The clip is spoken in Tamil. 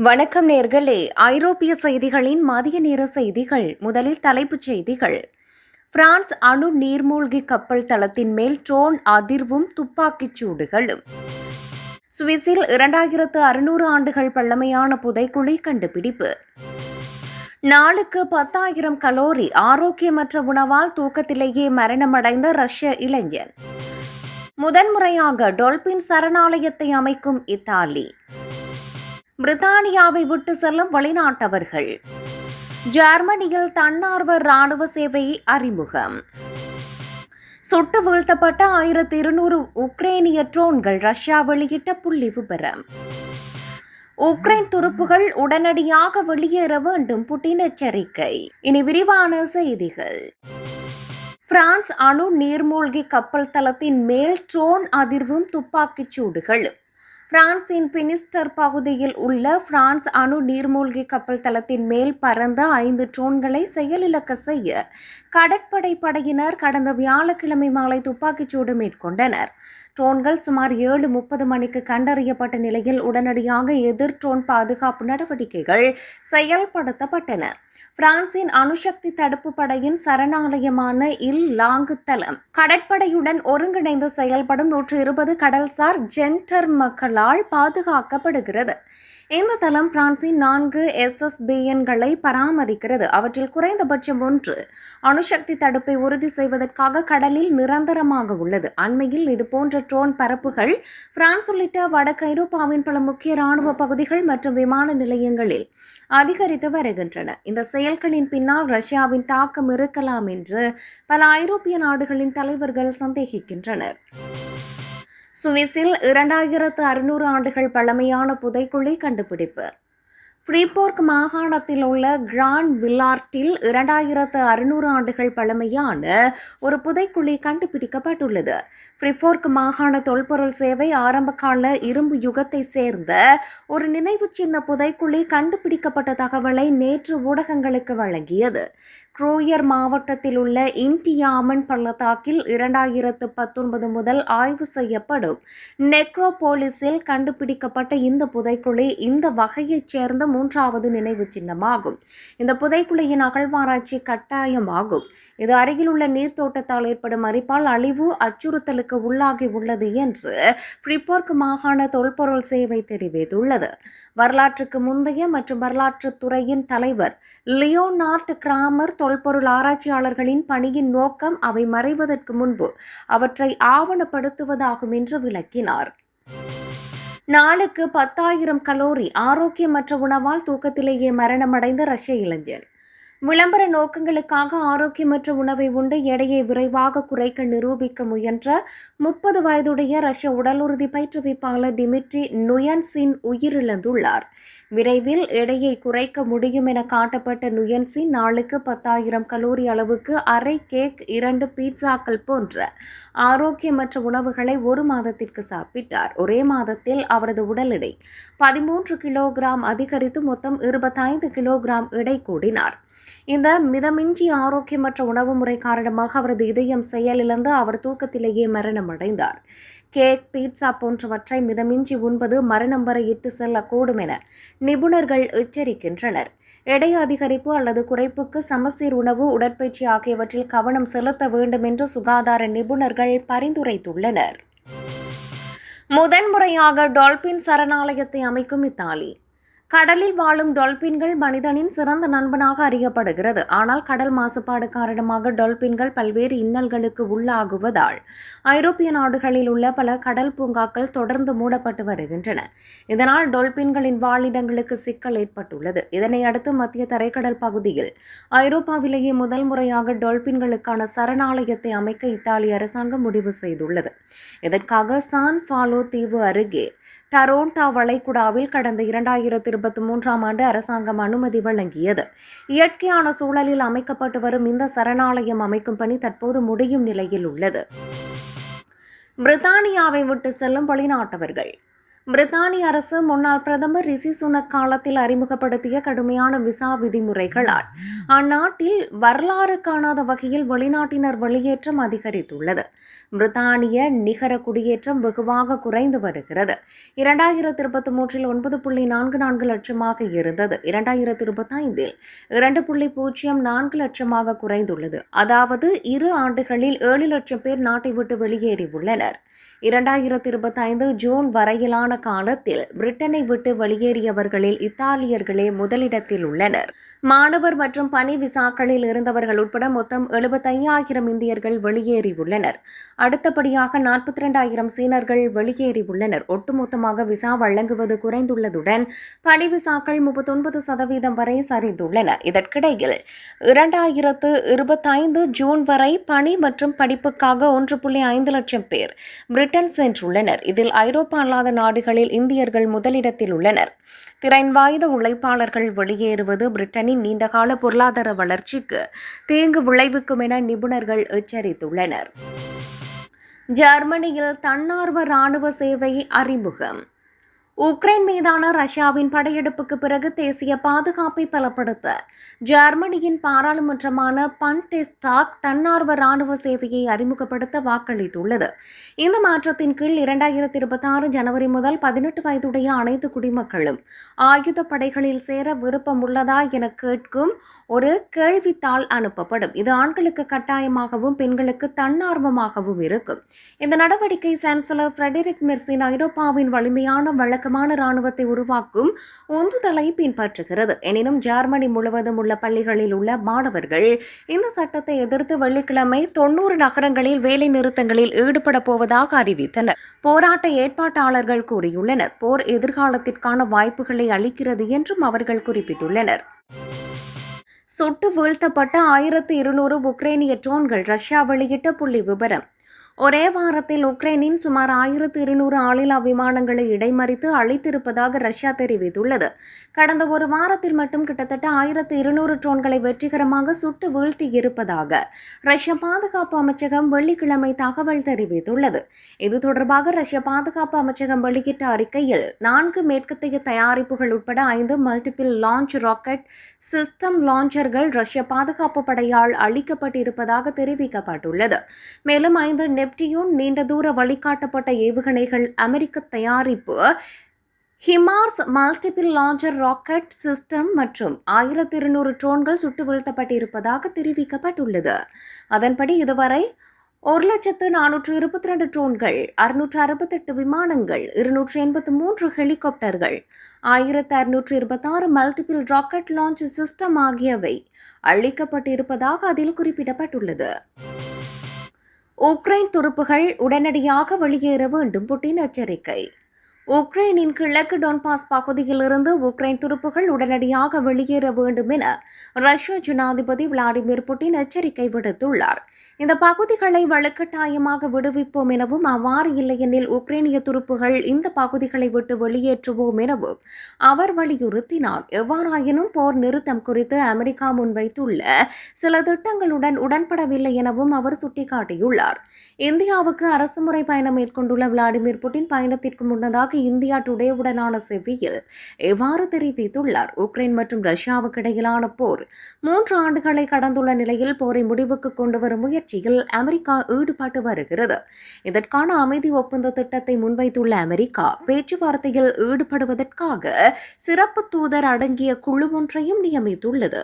வணக்கம் நேர்களே. ஐரோப்பிய செய்திகளின் மதிய நேர செய்திகள். முதலில் தலைப்புச் செய்திகள். பிரான்ஸ் அணு நீர்மூழ்கி கப்பல் தளத்தின் மேல் ட்ரோன் அதிர்வும் துப்பாக்கிச் சூடுகளும். சுவிஸில் இரண்டாயிரத்து அறுநூறு ஆண்டுகள் பழமையான புதைக்குழி கண்டுபிடிப்பு. நாளுக்கு பத்தாயிரம் கலோரி ஆரோக்கியமற்ற உணவால் தூக்கத்திலேயே மரணமடைந்த ரஷ்ய இளைஞர். முதன்முறையாக டொல்பின் சரணாலயத்தை அமைக்கும் இத்தாலி. பிரித்தானியாவை விட்டு செல்லும் வெளிநாட்டவர்கள். ஜெர்மனியில் தன்னார்வ ராணுவ சேவை அறிமுகம். சுட்டு வீழ்த்தப்பட்ட ஆயிரத்தி இருநூறு உக்ரைனிய ட்ரோன்கள் ரஷ்யா வெளியிட்ட புள்ளி விபரம். உக்ரைன் துருப்புகள் உடனடியாக வெளியேற வேண்டும் புட்டின் எச்சரிக்கை. இனி விரிவான செய்திகள். பிரான்ஸ் அணு நீர்மூழ்கி கப்பல் தளத்தின் மேல் ட்ரோன் அதிர்வும் துப்பாக்கிச் சூடுகளும் பிரான்சின் பினிஸ்டர் பகுதியில் உள்ள பிரான்ஸ் அணு நீர்மூழ்கி கப்பல் தளத்தின் மேல் பறந்த ஐந்து ட்ரோன்களை செயலிழக்க செய்ய கடற்படை படையினர் கடந்த வியாழக்கிழமை மாலை துப்பாக்கிச்சூடு மேற்கொண்டனர். ட்ரோன்கள் சுமார் ஏழு முப்பது மணிக்கு கண்டறியப்பட்ட நிலையில் உடனடியாக எதிர் ட்ரோன் பாதுகாப்பு நடவடிக்கைகள் செயல்படுத்தப்பட்டன. பிரான்சின் அணுசக்தி தடுப்பு படையின் சரணாலயமான இல் லாங்கு தளம் கடற்படையுடன் ஒருங்கிணைந்து செயல்படும் நூற்று இருபது கடல்சார் ஜென்டர் மக்களால் பாதுகாக்கப்படுகிறது. இந்த தளம் பிரான்சின் நான்கு எஸ்எஸ்பிஎன்களை பராமரிக்கிறது. அவற்றில் குறைந்தபட்சம் ஒன்று அணுசக்தி தடுப்பை உறுதி செய்வதற்காக கடலில் நிரந்தரமாக உள்ளது. அண்மையில் இதுபோன்ற ட்ரோன் பரப்புகள் பிரான்ஸ் உள்ளிட்ட வடக்கு ஐரோப்பாவின் பல முக்கிய ராணுவ பகுதிகள் மற்றும் விமான நிலையங்களில் அதிகரித்து வருகின்றன. இந்த செயல்களின் பின்னால் ரஷ்யாவின் தாக்கம் இருக்கலாம் என்று பல ஐரோப்பிய நாடுகளின் தலைவர்கள் சந்தேகிக்கின்றனர். சுவிஸில் இரண்டாயிரத்து அறுநூறு ஆண்டுகள் பழமையான புதைக்குழி கண்டுபிடிப்பு. ஃப்ரீபோர்க் மாகாணத்தில் உள்ள கிராண்ட் வில்லார்ட்டில் இரண்டாயிரத்து அறுநூறு ஆண்டுகள் பழமையான ஒரு புதைக்குழி கண்டுபிடிக்கப்பட்டுள்ளது. ஃப்ரீபோர்க் மாகாண தொல்பொருள் சேவை ஆரம்பகால இரும்பு யுகத்தை சேர்ந்த ஒரு நினைவு சின்ன புதைக்குழி கண்டுபிடிக்கப்பட்ட தகவலை நேற்று ஊடகங்களுக்கு வழங்கியது. ட்ரூயர் மாவட்டத்தில் உள்ள இன்டியாமன் பள்ளத்தாக்கில் இரண்டாயிரத்து பத்தொன்பது முதல் ஆய்வு செய்யப்படும். நெக்ரோபோலிஸில் கண்டுபிடிக்கப்பட்ட இந்த புதைக்குழி இந்த வகையைச் சேர்ந்த மூன்றாவது நினைவு சின்னமாகும். இந்த புதைக்குழியின் அகழ்வாராய்ச்சி கட்டாயமாகும். இது அருகில் உள்ள நீர்த்தோட்டத்தால் ஏற்படும் அரிப்பால் அழிவு அச்சுறுத்தலுக்கு உள்ளாகி உள்ளது என்று ஃப்ரிபோர்க் மாகாண தொல்பொருள் சேவை தெரிவித்துள்ளது. வரலாற்றுக்கு முந்தைய மற்றும் வரலாற்று துறையின் தலைவர் லியோனார்ட் கிராமர் தொல்பொருள் ஆராய்ச்சியாளர்களின் பணியின் நோக்கம் அவை மறைவதற்கு முன்பு அவற்றை ஆவணப்படுத்துவதாகும் என்று விளக்கினார். நாளுக்கு பத்தாயிரம் கலோரி ஆரோக்கியமற்ற உணவால் தூக்கத்திலேயே மரணமடைந்த ரஷ்ய இளைஞன். விளம்பர நோக்கங்களுக்காக ஆரோக்கியமற்ற உணவை உண்டு எடையை விரைவாக குறைக்க நிரூபிக்க முயன்ற முப்பது வயதுடைய ரஷ்ய உடலுறுதி பயிற்றுவிப்பாளர் டிமிட்ரி நுயன்சின் உயிரிழந்துள்ளார். விரைவில் எடையை குறைக்க முடியும் என காட்டப்பட்ட நுயன்சின் நாளுக்கு பத்தாயிரம் கலோரி அளவுக்கு அரை கேக் இரண்டு பீட்சாக்கள் போன்ற ஆரோக்கியமற்ற உணவுகளை ஒரு மாதத்திற்கு சாப்பிட்டார். ஒரே மாதத்தில் அவரது உடல் எடை பதிமூன்று கிலோகிராம் அதிகரித்து மொத்தம் இருபத்தைந்து கிலோகிராம் எடை கூடினார். இந்த மிதமிஞ்சி ஆரோக்கியமற்ற உணவு முறை காரணமாக அவரது இதயம் செயலிழந்து அவர் தூக்கத்திலேயே மரணம் அடைந்தார் கேக் பீட்சா போன்றவற்றை மிதமிஞ்சி உண்பது மரணம் வரை இட்டு செல்லக்கூடும் என நிபுணர்கள் எச்சரிக்கின்றனர். எடை அதிகரிப்பு அல்லது குறைப்புக்கு சமசீர் உணவு உடற்பயிற்சி ஆகியவற்றில் கவனம் செலுத்த வேண்டும் என்று சுகாதார நிபுணர்கள் பரிந்துரைத்துள்ளனர். முதன்முறையாக டால்பின் சரணாலயத்தை அமைக்கும் இத்தாலி. கடலில் வாழும் டொல்பின்கள் மனிதனின் சிறந்த நண்பனாக அறியப்படுகிறது. ஆனால் கடல் மாசுபாடு காரணமாக டொல்பின்கள் பல்வேறு இன்னல்களுக்கு உள்ளாகுவதால் ஐரோப்பிய நாடுகளில் உள்ள பல கடல் பூங்காக்கள் தொடர்ந்து மூடப்பட்டு வருகின்றன. இதனால் டொல்பின்களின் வாழிடங்களுக்கு சிக்கல் ஏற்பட்டுள்ளது. இதனை அடுத்து மத்திய தரைக்கடல் பகுதியில் ஐரோப்பாவிலேயே முதல் முறையாக டொல்பின்களுக்கான சரணாலயத்தை அமைக்க இத்தாலி அரசாங்கம் முடிவு செய்துள்ளது. இதற்காக சான் ஃபாலோ தீவு அருகே டரோண்டா வளைகுடாவில் கடந்த இரண்டாயிரத்தி இருபத்தி மூன்றாம் ஆண்டு அரசாங்கம் அனுமதி வழங்கியது. இயற்கையான சூழலில் அமைக்கப்பட்டு வரும் இந்த சரணாலயம் அமைக்கும் பணி தற்போது முடியும் நிலையில் உள்ளது. பிரித்தானியாவை விட்டு செல்லும் வெளிநாட்டவர்கள். பிரித்தானிய அரசு முன்னாள் பிரதமர் ரிஷி சுனக் காலத்தில் அறிமுகப்படுத்திய கடுமையான விசா விதிமுறைகளால் அந்நாட்டில் வரலாறு காணாத வகையில் வெளிநாட்டினர் வெளியேற்றம் அதிகரித்துள்ளது. பிரித்தானிய நிகர குடியேற்றம் வெகுவாக குறைந்து வருகிறது. இரண்டாயிரத்தி இருபத்தி மூன்றில் ஒன்பது புள்ளி நான்கு நான்கு லட்சமாக இருந்தது. இரண்டாயிரத்தி இருபத்தி ஐந்தில் இரண்டு புள்ளி பூஜ்ஜியம் நான்கு லட்சமாக குறைந்துள்ளது. அதாவது இரு ஆண்டுகளில் ஏழு லட்சம் பேர் நாட்டை விட்டு வெளியேறியுள்ளனர். இரண்டாயிரத்தி இருபத்தி ஐந்து ஜூன் வரையிலான காலத்தில் பிரிட்டனை விட்டு வெளியேறியவர்களில் இத்தாலியர்களே முதலிடத்தில் உள்ளனர். மாணவர் மற்றும் பணி விசாக்களில் இருந்தவர்கள் உட்பட மொத்தம் எழுபத்தையாயிரம் இந்தியர்கள் வெளியேறியுள்ளனர் அடுத்தபடியாக நாற்பத்தி ரெண்டாயிரம் சீனர்கள் வெளியேறியுள்ளனர் ஒட்டுமொத்தமாக விசா வழங்குவது குறைந்துள்ளதுடன் பணி விசாக்கள் முப்பத்தொன்பது சதவீதம் வரை சரிந்துள்ளன. இதற்கிடையில் இரண்டாயிரத்து இருபத்தைந்து ஜூன் வரை பணி மற்றும் படிப்புக்காக ஒன்று புள்ளி ஐந்து லட்சம் பேர் பிரிட்டன் சென்றுள்ளனர். இதில் ஐரோப்பா அல்லாத நாடுகள் நாடுகளில் இந்தியர்கள் முதலிடத்தில் உள்ளனர். திறன் வாய்ந்த உழைப்பாளர்கள் வெளியேறுவது பிரிட்டனின் நீண்டகால பொருளாதார வளர்ச்சிக்கு தீங்கு விளைவிக்கும் என நிபுணர்கள் எச்சரித்துள்ளனர். ஜெர்மனியில் தன்னார்வ ராணுவ சேவை அறிமுகம். உக்ரைன் மீதான ரஷ்யாவின் படையெடுப்புக்கு பிறகு தேசிய பாதுகாப்பை பலப்படுத்த ஜெர்மனியின் பாராளுமன்றமான பன்டெஸ்டாக் தன்னார்வ ராணுவ சேவையை அறிமுகப்படுத்த வாக்களித்துள்ளது. இந்த மாற்றத்தின் கீழ் இரண்டாயிரத்தி இருபத்தி ஆறு ஜனவரி முதல் பதினெட்டு வயதுடைய அனைத்து குடிமக்களும் ஆயுத படைகளில் சேர விருப்பம் உள்ளதா என கேட்கும் ஒரு கேள்வித்தாள் அனுப்பப்படும். இது ஆண்களுக்கு கட்டாயமாகவும் பெண்களுக்கு தன்னார்வமாகவும் இருக்கும். இந்த நடவடிக்கை சான்சலர் ஃப்ரெடரிக் மெர்சின் ஐரோப்பாவின் வலிமையான வழக்கு வழக்கமான இராணுவத்தை உருவாக்கும் உந்துதலை பின்பற்றுகிறது. எனினும் ஜெர்மனி முழுவதும் உள்ள பள்ளிகளில் உள்ள மாணவர்கள் இந்த சட்டத்தை எதிர்த்து வெள்ளிக்கிழமை தொன்னூறு நகரங்களில் வேலை நிறுத்தங்களில் ஈடுபட போவதாக அறிவித்தனர். போராட்ட ஏற்பாட்டாளர்கள் கூறியுள்ளனர். போர் எதிர்காலத்திற்கான வாய்ப்புகளை அளிக்கிறது என்றும் அவர்கள் குறிப்பிட்டுள்ளனர். சுட்டு வீழ்த்தப்பட்ட ஆயிரத்து இருநூறு உக்ரைனிய ட்ரோன்கள் ரஷ்யா வெளியிட்ட புள்ளி விவரம் ஒரே வாரத்தில் உக்ரைனின் சுமார் ஆயிரத்து இருநூறு ஆளில்லா விமானங்களை இடைமறித்து அழித்திருப்பதாக ரஷ்யா தெரிவித்துள்ளது. கடந்த ஒரு வாரத்தில் மட்டும் கிட்டத்தட்ட ஆயிரத்து இருநூறு ட்ரோன்களை வெற்றிகரமாக சுட்டு வீழ்த்தி இருப்பதாக ரஷ்ய பாதுகாப்பு அமைச்சகம் வெள்ளிக்கிழமை தகவல் தெரிவித்துள்ளது. இது தொடர்பாக ரஷ்ய பாதுகாப்பு அமைச்சகம் வெளியிட்ட அறிக்கையில் நான்கு மேற்கத்திய தயாரிப்புகள் உட்பட ஐந்து மல்டிபிள் லான்ச் ராக்கெட் சிஸ்டம் லான்ச்சர்கள் ரஷ்ய பாதுகாப்பு படையால் அளிக்கப்பட்டிருப்பதாக தெரிவிக்கப்பட்டுள்ளது. மேலும் ஐந்து நெப்டியூன் நீண்ட தூர வழிகாட்டப்பட்ட ஏவுகணைகள் அமெரிக்க தயாரிப்பு HIMARS multiple launcher rocket system மற்றும் ஆயிரத்தி இருநூறு ட்ரோன்கள் சுட்டு வீழ்த்தப்பட்டிருப்பதாக தெரிவிக்கப்பட்டுள்ளது. அதன்படி இதுவரை ஒரு லட்சத்து நானூற்று இருபத்தி ரெண்டு ட்ரோன்கள் அறுநூற்று அறுபத்தெட்டு விமானங்கள் இருநூற்று எண்பத்து மூன்று ஹெலிகாப்டர்கள் ஆயிரத்து அறுநூற்று இருபத்தாறு மல்டிபிள் ராக்கெட் லான்ச் சிஸ்டம் ஆகியவை அளிக்கப்பட்டிருப்பதாக அதில் குறிப்பிடப்பட்டுள்ளது. உக்ரைன் துருப்புகள் உடனடியாக வெளியேற வேண்டும் புட்டின் எச்சரிக்கை. உக்ரைனின் கிழக்கு டொன்பாஸ் பகுதியிலிருந்து உக்ரைன் துருப்புகள் உடனடியாக வெளியேற வேண்டும் என ரஷ்ய ஜனாதிபதி விளாடிமிர் புட்டின் எச்சரிக்கை விடுத்துள்ளார். இந்த பகுதிகளை வலுக்கட்டாயமாக விடுவிப்போம் எனவும் அவ்வாறு இல்லையெனில் உக்ரைனிய துருப்புகள் இந்த பகுதிகளை விட்டு வெளியேற்றுவோம் எனவும் அவர் வலியுறுத்தினார். எவ்வாறாயினும் போர் நிறுத்தம் குறித்து அமெரிக்கா முன்வைத்துள்ள சில திட்டங்களுடன் உடன்படவில்லை எனவும் அவர் சுட்டிக்காட்டியுள்ளார். இந்தியாவுக்கு அரசுமுறை பயணம் மேற்கொண்டுள்ள விளாடிமிர் புட்டின் பயணத்திற்கு முன்னதாக இந்தியா டுடேவுடனான செவ்வியில் எவ்வாறு தெரிவித்துள்ளார்? உக்ரைன் மற்றும் ரஷ்யாவுக்கு இடையிலான போர் மூன்று ஆண்டுகளை கடந்துள்ள நிலையில் போரை முடிவுக்கு கொண்டு வரும் முயற்சியில் அமெரிக்கா ஈடுபட்டு வருகிறது. இதற்கான அமைதி ஒப்பந்த திட்டத்தை முன்வைத்துள்ள அமெரிக்கா பேச்சுவார்த்தையில் ஈடுபடுவதற்காக சிறப்பு தூதர் அடங்கிய குழு ஒன்றையும் நியமித்துள்ளது.